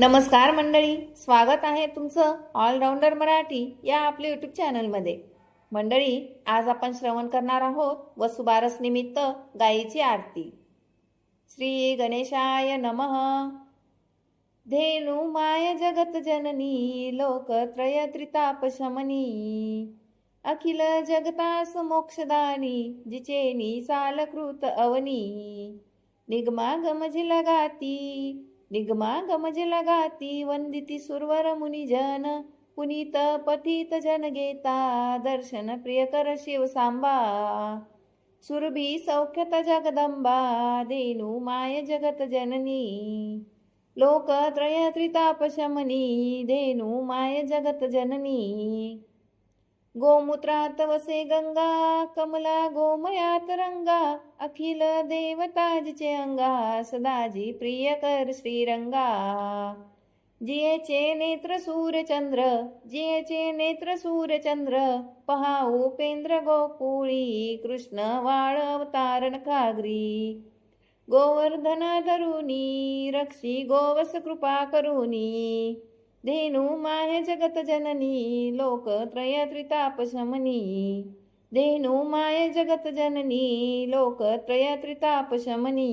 नमस्कार मंडळी स्वागत आहे तुमचं ऑलराऊंडर मराठी या आपल्या यूट्यूब चॅनलमध्ये मंडळी आज आपण श्रवण करणार आहोत वसुबारस निमित्त गायीची आरती. श्री गणेशाय नमः. धेनु माय जगत जननी लोकत्रय त्रितापशमनी अखिल जगतास मोक्षदानी जिचे निसालकृत अवनी. निगमागम लगाती निगमागमजलगाति वन्दिति सुरवरमुनिजनपुनीतपतितजनगेता दर्शनप्रियकरशिवसाम्बा सुरभिसौख्यतजगदम्बा धेनुमाय जगत् जननी। लोकत्रयत्रितापशमनी धेनुमाय जगत् जननी। गोमूत्रात वसे गंगा कमला गोमयात रंगा अखिल देवताजचे अंगा सदाजी प्रिय कर श्रीरंगा. जियेचे नेत्र सूर्यचंद्र जियेचे नेत्र सूर्यचंद्र पहा उपेंद्र गोकुळी कृष्ण वाळ अवतारण खागरी गोवर्धन धरुनी रक्षी गोवस कृपा करुनी. धेनु माहे जगत जननी लोकत्रय त्रितापशमनी धेनु माये जगत जननी लोकत्रय त्रितापशमनी